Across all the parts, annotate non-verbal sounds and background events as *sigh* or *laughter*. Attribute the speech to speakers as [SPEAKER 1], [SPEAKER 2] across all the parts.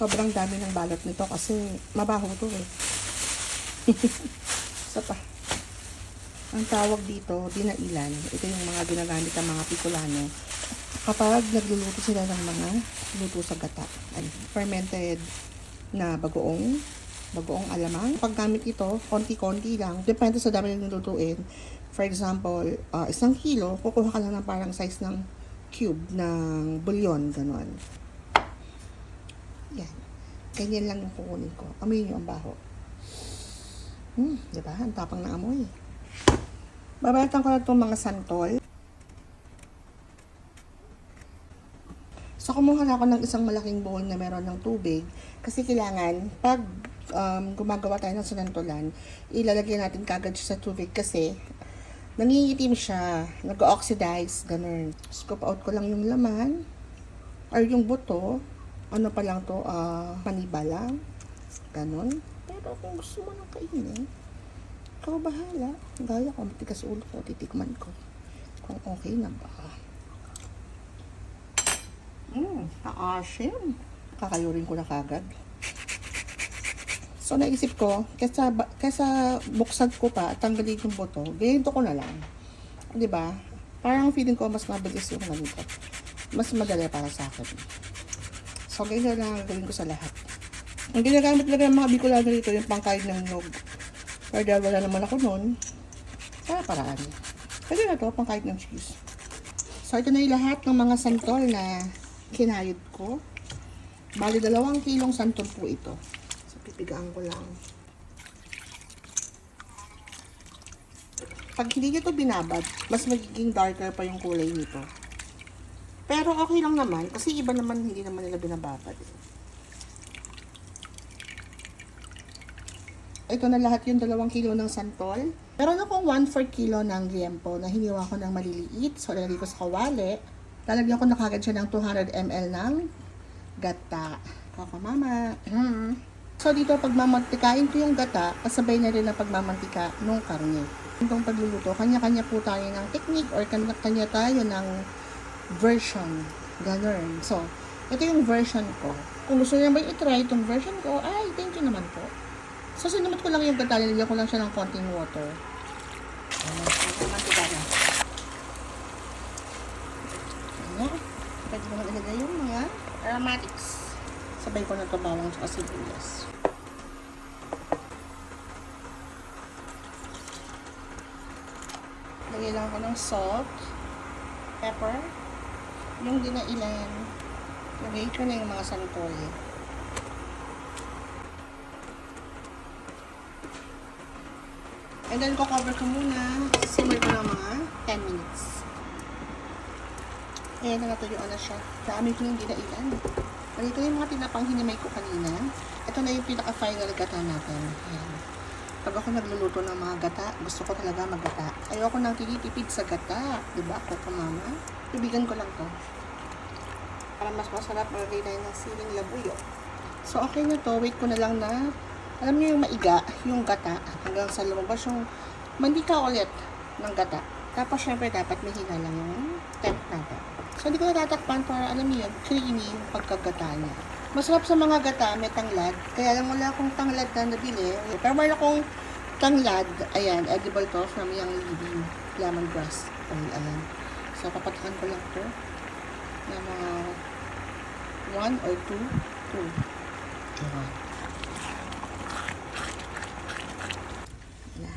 [SPEAKER 1] Sobrang dami ng balot nito kasi mabaho to eh. *laughs* Isa pa. Ang tawag dito, dinailan. Ito yung mga ginagamit ng mga Picolano. Kapag nagluluto sila ng mga luto sa gata. Ay, fermented na bagoong bagoong alamang. Paggamit ito, konti-konti lang. Depende sa dami ng lutuin. For example, ah, isang kilo, kukuha ka lang ng parang size ng cube ng bulyon, ganun. Yan. Ganyan lang yung kukunin ko. Amoy niyo ang baho. Hmm, di ba? Ang tapang na amoy. Babalatan ko na itong mga santol. So, kumuha na ako ng isang malaking bowl na meron ng tubig. Kasi kailangan, pag um, gumagawa tayo ng sanantolan, ilalagyan natin kagad sa tubig kasi nangingitim siya, nag-oxidize, ganun. Scoop out ko lang yung laman, or yung buto, ano pa lang to, ah, maniba lang, ganun. Pero kung gusto mo nang kainin, ikaw bahala. Gaya ko, matigas ulo ko, titikman ko. Kung okay na ba. Mmm, naasim. Kakayurin ko na kagad. So, naisip ko, kesa, kesa buksan ko pa tanggalin yung buto, ganito ko na lang. Di ba? Parang feeling ko mas mabilis yung ganito. Mas madali para sa akin. So, ganyan lang ang gawin ko sa lahat. Ang ginagamit talaga ng mga Bicolano dito, yung pangkain ng nyog. Pero dahil wala naman ako noon, para paraan. Pwede na to, pangkain ng cheese. So, ito na yung lahat ng mga santol na kinayod ko. Bali, dalawang kilong santol po ito. So, pipigaan ko lang. Pag hindi nyo ito binabad, mas magiging darker pa yung kulay nito. Pero okay lang naman, kasi iba naman hindi naman nila binababad. Ito na lahat yung dalawang kilo ng santol. Meron akong 1-4 kilo ng liempo na hiniwa ko ng maliliit. So, lalagay ko sa kawali. Lalagyan ko na kagad siya ng 200 ml ng gata. Kaka mama. Mm. So, dito pagmamantikain ko yung gata, kasabay na rin ang pagmamantika ng karne. Itong pagluluto, kanya-kanya po tayo ng technique or kanya-kanya tayo ng version. Ganun. So, ito yung version ko. Kung gusto niyo ba i-try itong version ko, ay, thank you naman po. So, sinumot ko lang yung gata, nilagyan ko lang siya ng konting water. Ayan. Pwede mo ilagay yung mga aromatics. Sabay ko na ito bawang at sibuyas. Lagay lang ako ng salt, pepper, yung dinailan. Lagay ko na yung mga santol. And then, ko-cover ko muna. Simmer ko ng mga 10 minutes. Ayan, natuyuan na siya. Dami ko yung dinailan. Ganito yung mga tinapang hinimay ko kanina. Ito na yung pinaka-final gata natin. Ayan. Pag ako nagluluto ng mga gata, gusto ko talaga maggata. Ayoko nang tinitipid sa gata. Diba ako mama? Ibigan ko lang to. Para mas masarap, magagay tayo ng siling labuyo. So, okay na to. Wait ko na lang na alam niyo yung maiga, yung gata, hanggang sa lumabas yung mantika ulit ng gata. Tapos, syempre, dapat may hila lang yung temp natin. So, hindi ko natatakpan para, alam niyo, creamy yung pagkagata niya. Masarap sa mga gata, may tanglad. Kaya lang wala akong tanglad na nabili. Pero meron akong tanglad, ayan, edible to from yung living lemongrass oil, ayan. So, papatakan ko lang to ng mga one or two, two. Ayan. na.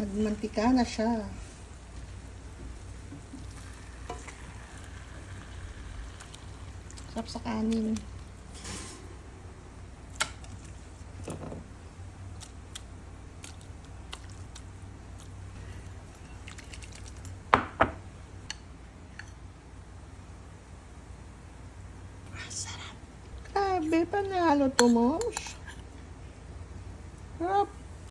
[SPEAKER 1] Nagmantika na siya. Sarap sa kanin. Grabe, panalo to, moms. Sarap.